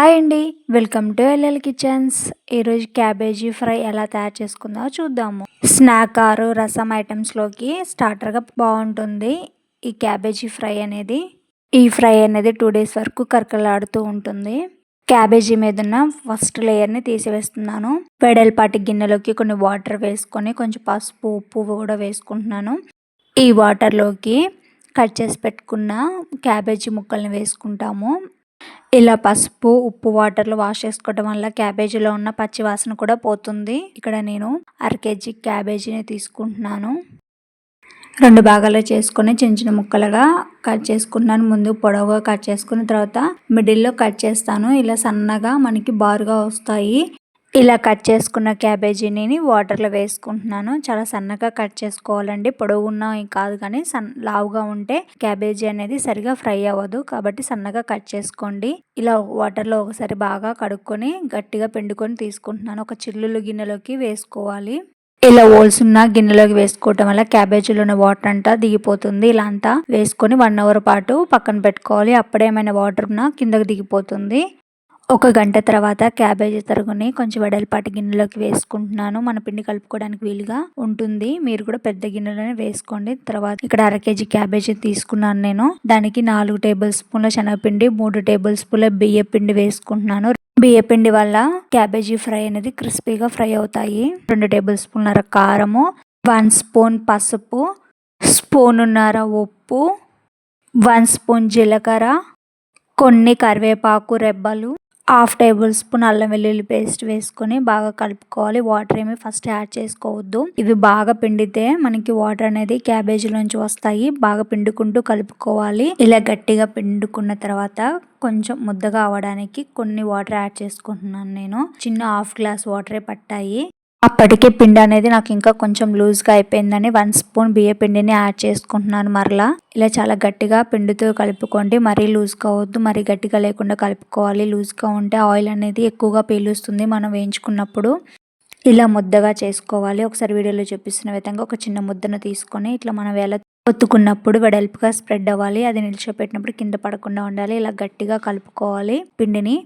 Hi అండి. Welcome to L L kitchens. ఈరోజు cabbage fry ఎలా తయారు చేసుకుందో చూద్దాము. స్నాక్ ఆరు రసం ఐటమ్స్లోకి స్టార్టర్గా బాగుంటుంది ఈ క్యాబేజీ ఫ్రై అనేది. ఈ ఫ్రై అనేది టూ డేస్ వరకు కరకలాడుతూ ఉంటుంది. క్యాబేజీ మీద ఉన్న ఫస్ట్ లేయర్ని తీసివేస్తున్నాను. వెడల్పాటి గిన్నెలోకి కొన్ని వాటర్ వేసుకొని కొంచెం పసుపు ఉప్పు కూడా వేసుకుంటున్నాను. ఈ వాటర్లోకి కట్ చేసి పెట్టుకున్న క్యాబేజీ ముక్కల్ని వేసుకుంటాము. ఇలా పసుపు ఉప్పు వాటర్లో వాష్ చేసుకోవడం వల్ల క్యాబేజీలో ఉన్న పచ్చి వాసన కూడా పోతుంది. ఇక్కడ నేను అర కేజీ క్యాబేజీని తీసుకుంటున్నాను. రెండు భాగాలు చేసుకొని చిన్న చిన్న ముక్కలుగా కట్ చేసుకున్నాను ముందు పొడవుగా కట్ చేసుకున్న తర్వాత మిడిల్లో కట్ చేస్తాను. ఇలా సన్నగా మనకి బారుగా వస్తాయి. ఇలా కట్ చేసుకున్న క్యాబేజీని వాటర్లో వేసుకుంటున్నాను. చాలా సన్నగా కట్ చేసుకోవాలండి. పొడవున్న కాదు కానీ సన్ లావుగా ఉంటే క్యాబేజీ అనేది సరిగా ఫ్రై అవ్వదు. కాబట్టి సన్నగా కట్ చేసుకోండి. ఇలా వాటర్లో ఒకసారి బాగా కడుక్కొని గట్టిగా పిండుకొని తీసుకుంటున్నాను. ఒక చిల్లులు గిన్నెలోకి వేసుకోవాలి. ఇలా ఓల్స్ ఉన్న గిన్నెలోకి వేసుకోవటం వల్ల క్యాబేజీలో ఉన్న వాటర్ అంతా దిగిపోతుంది. ఇలా అంతా వేసుకొని వన్ అవర్ పాటు పక్కన పెట్టుకోవాలి. అప్పుడేమైనా వాటర్ ఉన్నా కిందకి దిగిపోతుంది. ఒక గంట తర్వాత క్యాబేజీ తరుగుని కొంచెం వెడల్పాటి గిన్నెలోకి వేసుకుంటున్నాను. మన పిండి కలుపుకోవడానికి వీలుగా ఉంటుంది. మీరు కూడా పెద్ద గిన్నెలోనే వేసుకోండి. తర్వాత ఇక్కడ అర కేజీ క్యాబేజీ తీసుకున్నాను నేను. దానికి నాలుగు టేబుల్ స్పూన్ల శనగపిండి మూడు టేబుల్ స్పూన్ల బియ్య పిండి వేసుకుంటున్నాను. బియ్య పిండి వల్ల క్యాబేజీ ఫ్రై అనేది క్రిస్పీగా ఫ్రై అవుతాయి. రెండు టేబుల్ స్పూన్నర కారము వన్ స్పూన్ పసుపు స్పూనున్నర ఉప్పు వన్ స్పూన్ జీలకర్ర కొన్ని కరివేపాకు రెబ్బలు హాఫ్ టేబుల్ స్పూన్ అల్లం వెల్లుల్లి పేస్ట్ వేసుకొని బాగా కలుపుకోవాలి. వాటర్ ఏమి ఫస్ట్ యాడ్ చేసుకోవద్దు. ఇవి బాగా పిండితే మనకి వాటర్ అనేది క్యాబేజీ నుంచి వస్తాయి. బాగా పిండుకుంటూ కలుపుకోవాలి. ఇలా గట్టిగా పిండుకున్న తర్వాత కొంచెం ముద్దగా అవ్వడానికి కొన్ని వాటర్ యాడ్ చేసుకుంటున్నాను నేను. చిన్న హాఫ్ గ్లాస్ వాటరే పట్టాయి. అప్పటికే పిండి అనేది నాకు ఇంకా కొంచెం లూజ్గా అయిపోయిందని వన్ స్పూన్ బియ్య పిండిని యాడ్ చేసుకుంటున్నాను మరలా. ఇలా చాలా గట్టిగా పిండితో కలుపుకోండి. మరీ లూజ్గా అవద్దు మరీ గట్టిగా లేకుండా కలుపుకోవాలి. లూజ్గా ఉంటే ఆయిల్ అనేది ఎక్కువగా పీలుస్తుంది మనం వేయించుకున్నప్పుడు. ఇలా ముద్దగా చేసుకోవాలి. ఒకసారి వీడియోలో చూపిస్తున్న విధంగా ఒక చిన్న ముద్దను తీసుకొని ఇట్లా మనం వేళ ఒత్తుకున్నప్పుడు వెడల్పుగా స్ప్రెడ్ అవ్వాలి. అది నిలిచిపెట్టినప్పుడు కింద పడకుండా ఉండాలి. ఇలా గట్టిగా కలుపుకోవాలి పిండిని.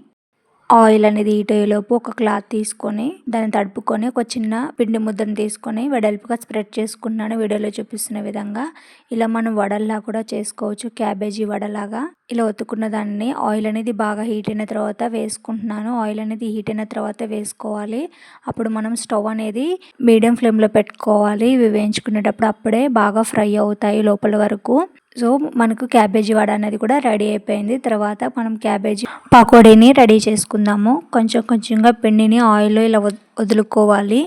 ఆయిల్ అనేది హీట్ అయ్యేలోపు ఒక క్లాత్ తీసుకొని దాన్ని తడుపుకొని ఒక చిన్న పిండి ముద్దను తీసుకొని వెడల్పుగా స్ప్రెడ్ చేసుకున్నాను వీడియోలో చూపిస్తున్న విధంగా ఇలా మనం వడల్లా కూడా చేసుకోవచ్చు. క్యాబేజీ వడలాగా ఇలా ఒత్తుకున్న దాన్ని ఆయిల్ అనేది బాగా హీట్ అయిన తర్వాత వేసుకుంటున్నాను. ఆయిల్ అనేది హీట్ అయిన తర్వాత వేసుకోవాలి. అప్పుడు మనం స్టవ్ అనేది మీడియం ఫ్లేమ్లో పెట్టుకోవాలి. ఇవి వేయించుకునేటప్పుడు అప్పుడే బాగా ఫ్రై అవుతాయి లోపల వరకు. సో మనకు క్యాబేజీ వడ అనేది కూడా రెడీ అయిపోయింది. తర్వాత మనం క్యాబేజీ పకోడీని రెడీ చేసుకుందాము. కొంచెం కొంచెంగా పిండిని ఆయిల్లో ఇలా వదులుకోవాలి.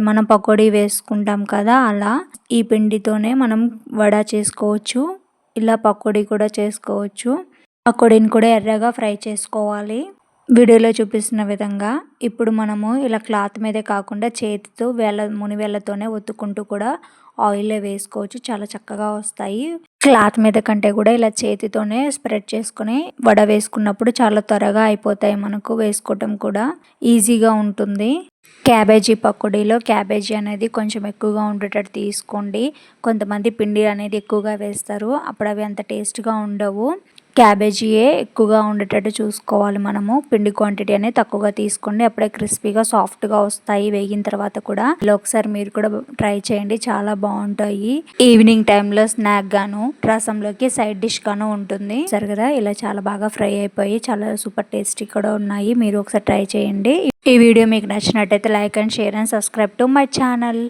మనం పకోడీ వేసుకుంటాం కదా అలా. ఈ పిండితోనే మనం వడ చేసుకోవచ్చు. ఇలా పకోడీ కూడా చేసుకోవచ్చు. పకోడీని కూడా ఎర్రగా ఫ్రై చేసుకోవాలి. వీడియోలో చూపిస్తున్న విధంగా ఇప్పుడు మనము ఇలా క్లాత్ మీదే కాకుండా చేతితో వేళ్ళ మునివేళ్ళతోనే ఒత్తుకుంటూ కూడా ఆయిల్లో వేసుకోవచ్చు. చాలా చక్కగా వస్తాయి. క్లాత్ మీద కంటే కూడా ఇలా చేతితోనే స్ప్రెడ్ చేసుకుని వడ వేసుకున్నప్పుడు చాలా త్వరగా అయిపోతాయి మనకు వేసుకోవటం కూడా. ఈజీగా ఉంటుంది. క్యాబేజీ పకోడీలో క్యాబేజీ అనేది కొంచెం ఎక్కువగా ఉండేటట్టు తీసుకోండి. కొంతమంది పిండి అనేది ఎక్కువగా వేస్తారు. అప్పుడు అవి అంత టేస్ట్గా ఉండవు. క్యాబేజీయే ఎక్కువగా ఉండేటట్టు చూసుకోవాలి మనము. పిండి క్వాంటిటీ అనేది తక్కువగా తీసుకోండి. అప్పుడే క్రిస్పీగా సాఫ్ట్గా వస్తాయి. వేగిన తర్వాత కూడా ఇలా ఒకసారి మీరు కూడా ట్రై చేయండి. చాలా బాగుంటాయి. ఈవినింగ్ టైంలో స్నాక్ గాను రసంలోకి సైడ్ డిష్ గాను ఉంటుంది. సరే కదా ఇలా చాలా బాగా ఫ్రై అయిపోయి చాలా సూపర్ టేస్టీ కూడా ఉన్నాయి. మీరు ఒకసారి ట్రై చేయండి. ఈ వీడియో మీకు నచ్చినట్టయితే like and share and subscribe to my channel.